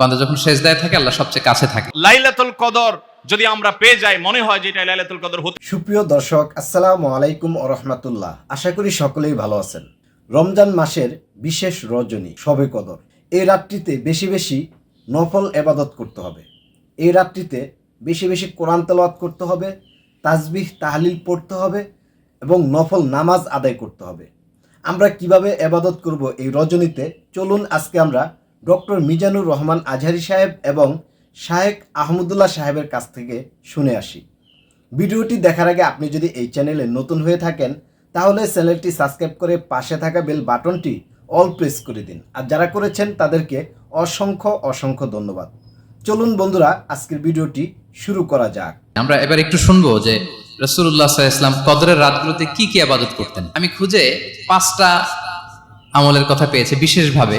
বান্দা যখন সেজদায় থাকে আল্লাহ সবচেয়ে কাছে থাকে। লাইলাতুল কদর যদি আমরা পেয়ে যাই মনে হয় যে এটা লাইলাতুল কদর হতে সুপ্রিয় দর্শক আসসালামু আলাইকুম ও রহমতুল্লাহ। আশা করি সকলেই ভালো আছেন। রমজান মাসের বিশেষ রজনী শবে কদর। এই রাত্রিতে বেশি বেশি নফল এবাদত করতে হবে। এই রাত্রিতে বেশি বেশি কোরআন তেলাওয়াত করতে হবে তাজবিহ তাহলিল পড়তে হবে এবং নফল নামাজ আদায় করতে হবে। আমরা কীভাবে এবাদত করব এই রজনীতে? চলুন আজকে আমরা ডক্টর মিজানুর রহমান আজহারি সাহেব এবং শাহেক আহমদুল্লাহ সাহেবের কাছ থেকে শুনে আসি। ভিডিওটি দেখার আগে আপনি যদি এই চ্যানেলে নতুন হয়ে থাকেন, তাহলে চ্যানেলটি সাবস্ক্রাইব করে পাশে থাকা বেল বাটনটি অল প্রেস করে দিন। আর যারা করেছেন, তাদেরকে অসংখ্য অসংখ্য ধন্যবাদ। চলুন বন্ধুরা, আজকের ভিডিওটি শুরু করা যাক। আমরা এবার একটু শুনব যে রসুল্লাহ ইসলাম কদরের রাতগুলোতে কি কি আবাদত করতেন। আমি খুঁজে পাঁচটা আমলের কথা পেয়েছি বিশেষভাবে।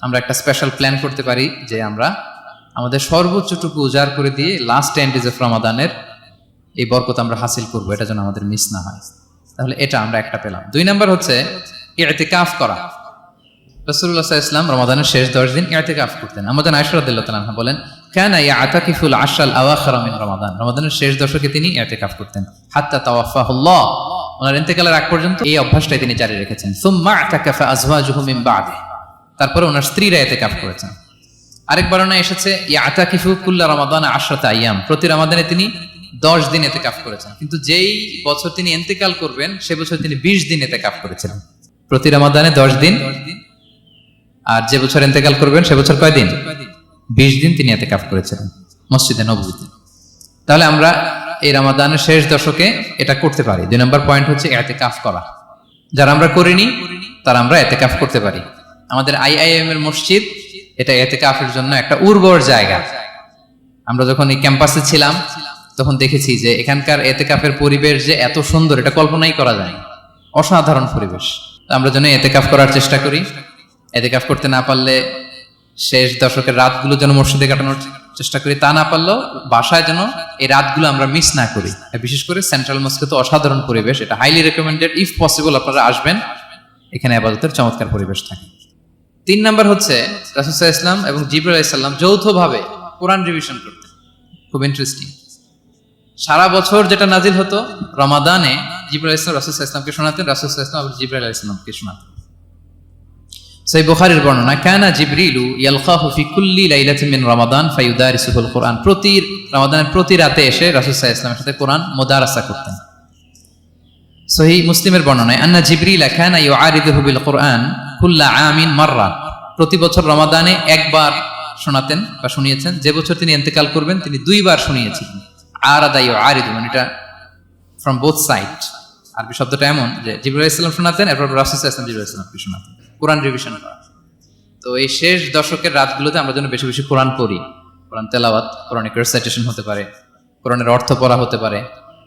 আমরা একটা স্পেশাল প্ল্যান করতে পারি যে আমরা আমাদের সর্বোচ্চটুকু উজাড় করে দিয়ে লাস্ট টেন ডেজ অফ রমাদানের এই বরকত আমরা হাসিল করব। এটা যেন আমাদের মিস না হয়। তাহলে এটা আমরা একটা পেলাম। দুই নাম্বার হচ্ছে ইতিকাফ করা। রসুল্লাহ ইসলাম রমাদানের শেষ দশ দিন ইতিকাফ করতেন। আমাদের আয়সরাদ্দাল্লাহ তালাহা বলেন, কেন এই আতাকিফুল আশাল আওয়াখার মিন রমাদান। রমাদানের শেষ দশকে তিনি ইতিকাফ করতেন। হাত্তা তাওয়াফাহুল্লাহ। ওনার ইন্তেকালের আগ পর্যন্ত এই অভ্যাসটাই তিনি জারি রেখেছেন। সুম্মা আতাকাফা আজওয়াজুহু মিন বাদে। তারপরে ওনার স্ত্রীরা ইতিকাফ করেছেন। আরেক বর্ণনা এসেছে কুল্লা রমাদান আশরাত আইয়াম প্রতি রমাদানে তিনি দশ দিন এতে কাফ করেছেন। কিন্তু যেই বছর তিনি এন্তেকাল করবেন, সে বছর তিনি বিশ দিন এতে কাফ করেছিলেন। প্রতি রমাদানে দশ দিন। আর যে বছর এন্তেকাল করবেন, সে বছর কয় দিন? বিশ দিন তিনি এতে কাফ করেছিলেন, মসজিদে নবীতে তাহলে আমরা এই রমাদানের শেষ দশকে এটা করতে পারি। দুই নম্বর পয়েন্ট হচ্ছে এতে কাফ করা। যারা আমরা করিনি, তারা আমরা এতে কাফ করতে পারি। আমাদের আইআইএম এর মসজিদ, এটা এতে কাফের জন্য একটা উর্বর জায়গা। আমরা যখন এই ক্যাম্পাসে ছিলাম, তখন দেখেছি যে এখানকার এতেকাফের পরিবেশ যে এত সুন্দর, এটা কল্পনাই করা যায় অসাধারণ পরিবেশ। আমরা যেন এতেকাফ করার চেষ্টা করি। এতেকাফ করতে না পারলে শেষ দশকের রাতগুলো যেন মসজিদে কাটানোর চেষ্টা করি, তা না পারলেও বাসায় যেন এই রাতগুলো আমরা মিস না করি। বিশেষ করে সেন্ট্রাল মস্কে তো অসাধারণ পরিবেশ, এটা হাইলি রেকমেন্ডেড ইফ পসিবল আপনারা আসবেন। এখানে আবাদতের চমৎকার পরিবেশ থাকে। তিন নাম্বার হচ্ছে রাসুসাহ ইসলাম এবং জিবর আলাইসাল্লাম যৌথভাবে কোরআন রিভিশন করতেন। খুব ইন্টারেস্টিং সারা বছর যেটা নাজিল হতো, রমাদানে জিবরাল ইসলাম রাসুসাহ ইসলামকে শোনাতেন রাসুসাহ ইসলাম আবার জিবরাল ইসলামকে শোনাতেন। সেই বুখারীর বর্ণনা, কানা জিবরিলু ইয়ালকাহু ফি কুল্লি লাইলাতিন মিন রমাদান ফায়ুদারিসুল কোরআন। প্রতি রমাদানের প্রতি রাতে এসে রাসূল সাল্লাল্লাহু সাথে কোরআন মুদারাসা করতেন। সহি মুসলিমের বর্ণনায়, আন্না জিবরিল কানা ইউআরিদুহু বিল কোরআন কুল্লা আমিন মাররা। প্রতি বছর রমাদানে একবার শোনাতেন বা শুনিয়েছেন। যে বছর তিনি ইন্তেকাল করবেন, তিনি দুইবার শুনিয়েছিলেন আরাদা ইউআরিদু মানে এটা ফ্রম বোথ সাইড আরবি শব্দটা এমন যে জিবুল ইসলাম শোনাতেন, এরপর রাসুল ইসলাম জিবুল ইসলামকে শোনাতেন। কোরআন রিভিশন করা। তো এই শেষ দশকের রাতগুলোতে আমরা যেন বেশি বেশি কোরআন পড়ি। কোরআন তেলাওয়াত কোরআনিক রেসাইটেশন হতে পারে। কোরআনের অর্থ পড়া হতে পারে।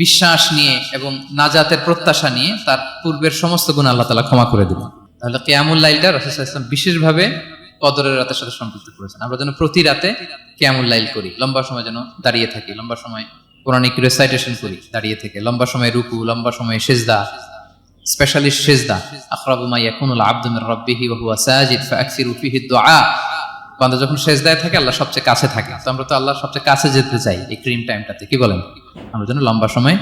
বিশ্বাস নিয়ে এবং নাজাতের প্রত্যাশা নিয়ে তার পূর্বের সমস্ত গুণ আল্লাহ তাআলা ক্ষমা করে দিবেন। তাহলে কিয়ামুল লাইলটা রাসূল ইসলাম বিশেষভাবে কদরের রাতের সাথে সম্পৃক্ত করেছেন। আমরা যেন প্রতি রাতে কিয়ামুল লাইল করি, লম্বা সময় যেন দাঁড়িয়ে থাকি, লম্বা সময় কোরআনিক রেসাইটেশন করি, দাঁড়িয়ে থেকে, লম্বা সময় রুকু, লম্বা সময় সেজদা স্পেশালিস্ট সেজদা, আখরাবু মা ইয়াকুনুল আবদু মির রাব্বিহি ওয়া হুয়া সাজিদ দুআ বান্দা যখন শেষ সেজদায় থাকে, আল্লাহ সবচেয়ে কাছে থাকে তো আমরা তো আল্লাহ সবচেয়ে কাছে যেতে চাই এই ক্রিম টাইমটাতে কি বলেন আমরা যেন লম্বা সময়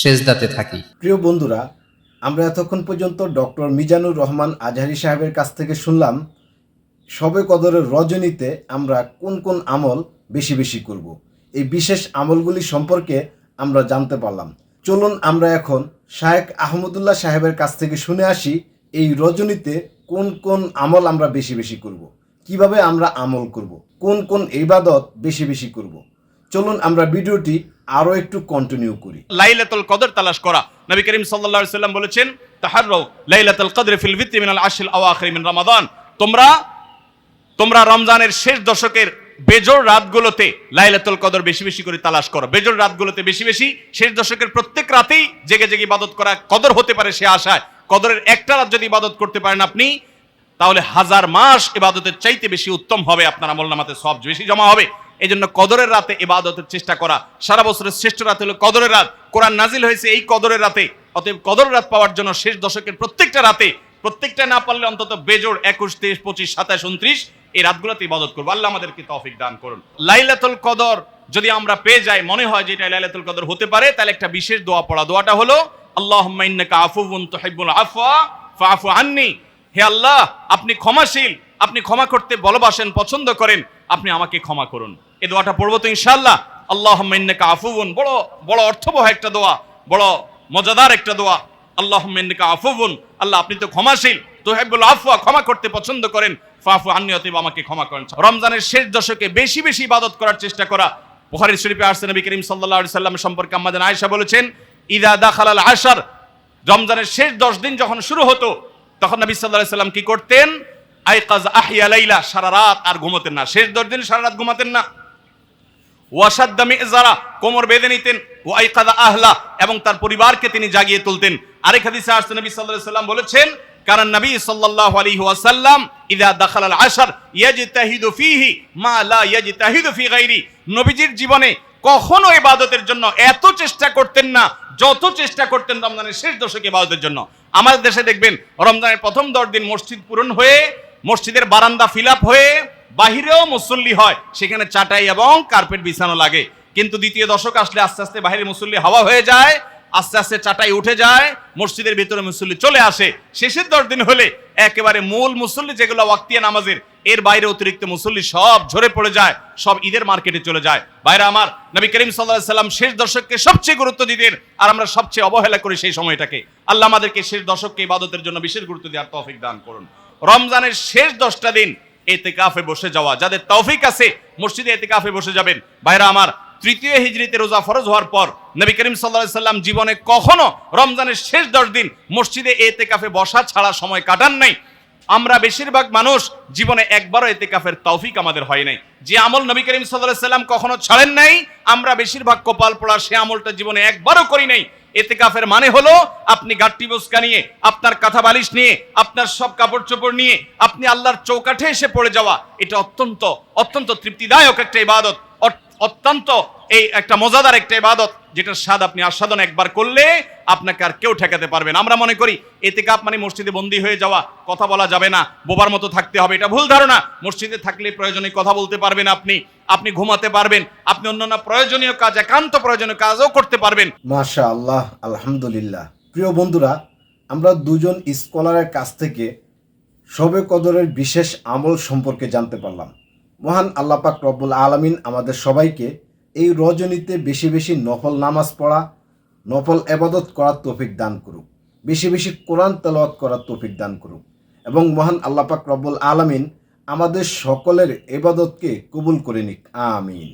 সেজদাতে থাকি প্রিয় বন্ধুরা, আমরা এতক্ষণ পর্যন্ত ডক্টর মিজানুর রহমান আজহারি সাহেবের কাছ থেকে শুনলাম, সবে কদরের রজনীতে আমরা কোন কোন আমল বেশি বেশি করব। এই বিশেষ আমলগুলি সম্পর্কে আমরা জানতে পারলাম চলুন আমরা এখন শায়েক আহমদুল্লাহ সাহেবের কাছ থেকে শুনে আসি, এই রজনীতে কোন কোন আমল আমরা বেশি বেশি করব। কীভাবে আমরা আমল করব। কোন কোন ইবাদত বেশি বেশি করব। চলুন আমরা ভিডিওটি আরও একটু কন্টিনিউ করি। লাইলাতুল কদর তালাশ করা। নবী করিম আলাইহি সাল্লাম বলেছেন, তাহাররাউ লাইলাতুল কদর ফিল ভিত্রি মিনাল আশরিল আওয়াখির মিন রমাদান। তোমরা তোমরা রমজানের শেষ দশকের বেজোর রাতগুলোতে লাইলাতুল কদর বেশি বেশি করে তালাশ করো। বেজোর রাতগুলোতে বেশি বেশি, শেষ দশকের প্রত্যেক রাতেই জেগে জেগে ইবাদত করা কদর হতে পারে সে আশায়। কদরের একটা রাত যদি ইবাদত করতে পারেন আপনি তাহলে হাজার মাস এবাদতের চাইতে বেশি উত্তম হবে আপনার আমল নামাতে, সব বেশি জমা হবে। এই জন্য কদরের রাতে ইবাদতের চেষ্টা করা। সারা বছরের শ্রেষ্ঠ রাত হলো কদরের রাত। কোরআন নাজিল হয়েছে এই কদরের রাতে। অতএব কদরের রাত পাওয়ার জন্য শেষ দশকের প্রত্যেকটা রাতে, প্রত্যেকটা না পারলে অন্তত বেজোর একুশ, তেইশ, পঁচিশ, সাতাশ, উনত্রিশ এই রাতগুলোতে ইবাদত করব। আল্লাহ আমাদেরকে তৌফিক দান করুন। লাইলাতুল কদর যদি আমরা পেয়ে যাই, মনে হয় যে এটা লাইলাতুল কদর হতে পারে, তাহলে একটা বিশেষ দোয়া পড়া। দোয়াটা হলো, আল্লাহুম্মা ইন্নাকা আফুউন তুহিব্বুল আফওয়া ফাআফু আন্নি। হে আল্লাহ, আপনি ক্ষমাশীল, আপনি ক্ষমা করতে ভালোবাসেন পছন্দ করেন, আপনি আমাকে ক্ষমা করুন। এ দোয়াটা পড়ব তো ইনশাআল্লাহ। আল্লাহুম্মা ইন্নাকা আফুউন, বড় বড় অর্থবহ একটা দোয়া, বড় মজাদার একটা দোয়া। আল্লাহ ইন্নাকা আফুউন, আল্লাহ আপনি তো ক্ষমাশীল তো তুহিব্বুল আফওয়া, ক্ষমা করতে পছন্দ করেন। ফাফু আন্নি অতএব আমাকে ক্ষমা করেন। রমজানের শেষ দশকে বেশি বেশি ইবাদত করার চেষ্টা করা। বুখারী শরীফে আসছে, নবী করিম আলাইহি সাল্লাম সম্পর্কে আমাদের আয়েশা বলেছেন, ইদা দাখালাল আশার রমজানের শেষ দশ দিন যখন শুরু হতো তখন নবী আলাইহি সাল্লাম কি করতেন? আইকাজ আহিয়া লাইলা, সারা রাত আর ঘুমোতেন না। শেষ দশ দিন সারা রাত ঘুমাতেন না। ওয়াসাদ্দামি যারা কোমর বেঁধে নিতেন। ও আইকাদা আহলা এবং তার পরিবারকে তিনি জাগিয়ে তুলতেন। আরেক হাদিসে আসছে, নবী আলাইহি সাল্লাম বলেছেন কারণ নবী সাল্লাল্লাহু আলাইহি ওয়াসাল্লাম ইদা দাখাল আল আশর ইয়াজতাহিদু ফীহি মা লা ইয়াজতাহিদু ফি গায়রি নবীজির জীবনে কখনো ইবাদতের জন্য এত চেষ্টা করতেন না, যত চেষ্টা করতেন রমজানের শেষ দশকে ইবাদতের জন্য। আমাদের দেশে দেখবেন, রমজানের প্রথম দশ দিন মসজিদ পূরণ হয়ে, মসজিদের বারান্দা ফিল হয়ে, বাহিরেও মুসল্লি হয়, সেখানে চাটাই এবং কার্পেট বিছানো লাগে। কিন্তু দ্বিতীয় দশক আসলে আস্তে আস্তে বাহিরে মুসল্লি হাওয়া হয়ে যায়, আস্তে আস্তে চাটাই উঠে যায়, মসজিদের ভিতরে মুসল্লি চলে আসে। শেষের দশ দিন হলে একেবারে মূল মুসল্লি যেগুলো ওয়াক্তিয়া নামাজের এর বাইরে অতিরিক্ত মুসল্লি সব ঝরে পড়ে যায়, সব ঈদের মার্কেটে চলে যায়। বাইরে আমার, নবী করিম সাল্লাহ সাল্লাম শেষ দশককে সবচেয়ে গুরুত্ব দিতেন আর আমরা সবচেয়ে অবহেলা করি সেই সময়টাকে। আল্লাহ আমাদেরকে শেষ দশককে ইবাদতের জন্য বিশেষ গুরুত্ব দেওয়ার তৌফিক দান করুন। রমজানের শেষ দশটা দিন এতে কাফে বসে যাওয়া, যাদের তৌফিক আছে মসজিদে এতে কাফে বসে যাবেন। বাইরা আমার, তৃতীয় হিজড়িতে রোজা ফরজ হওয়ার পর নবী করিম সাল্লাহ সাল্লাম জীবনে কখনো রমজানের শেষ দশ দিন মসজিদে এতে কাফে বসা ছাড়া সময় কাটান নাই। আমরা বেশিরভাগ মানুষ জীবনে একবারও এতে কাফের তৌফিক আমাদের হয় নাই। যে আমল নবী করিম সাল্লাম কখনো ছাড়েন নাই, আমরা বেশিরভাগ কপাল পড়া সে আমলটা জীবনে একবারও করি নাই। এতে কাফের মানে হলো আপনি গাট্টি বস্কা নিয়ে, আপনার কাঁথা বালিশ নিয়ে, আপনার সব কাপড় চোপড় নিয়ে, আপনি আল্লাহর চৌকাঠে এসে পড়ে যাওয়া, এটা অত্যন্ত অত্যন্ত তৃপ্তিদায়ক একটা ইবাদত। অত্যন্ত এই একটা মজাদার একটা ইবাদত, যেটার স্বাদ আপনি আস্বাদন একবার করলে আপনাকে আর কেউ ঠেকাতে পারবেন আমরা মনে করি এতে কাপ মানে মসজিদে বন্দী হয়ে যাওয়া, কথা বলা যাবে না, বোবার মতো থাকতে হবে। এটা ভুল ধারণা। মসজিদে থাকলে প্রয়োজনে কথা বলতে পারবেন আপনি আপনি ঘুমাতে পারবেন, আপনি অন্যান্য প্রয়োজনীয় কাজ, একান্ত প্রয়োজনীয় কাজও করতে পারবেন। মাশা আল্লাহ আলহামদুলিল্লাহ। প্রিয় বন্ধুরা, আমরা দুজন স্কলারের কাছ থেকে শবে কদরের বিশেষ আমল সম্পর্কে জানতে পারলাম। মহান আল্লাপাক রব্বুল আলমিন আমাদের সবাইকে এই রজনীতে বেশি বেশি নফল নামাজ পড়া, নফল এবাদত করার তৌফিক দান করুক। বেশি বেশি কোরআন তেলাওয়াত করার তৌফিক দান করুক। এবং মহান আল্লাপাক রব্বুল আলমিন আমাদের সকলের এবাদতকে কবুল করে নিক। আমিন।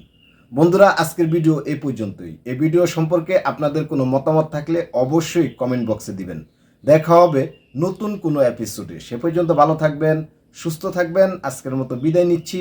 বন্ধুরা, আজকের ভিডিও এই পর্যন্তই। এই ভিডিও সম্পর্কে আপনাদের কোনো মতামত থাকলে অবশ্যই কমেন্ট বক্সে দিবেন। দেখা হবে নতুন কোনো এপিসোডে সে পর্যন্ত ভালো থাকবেন, সুস্থ থাকবেন। আজকের মতো বিদায় নিচ্ছি।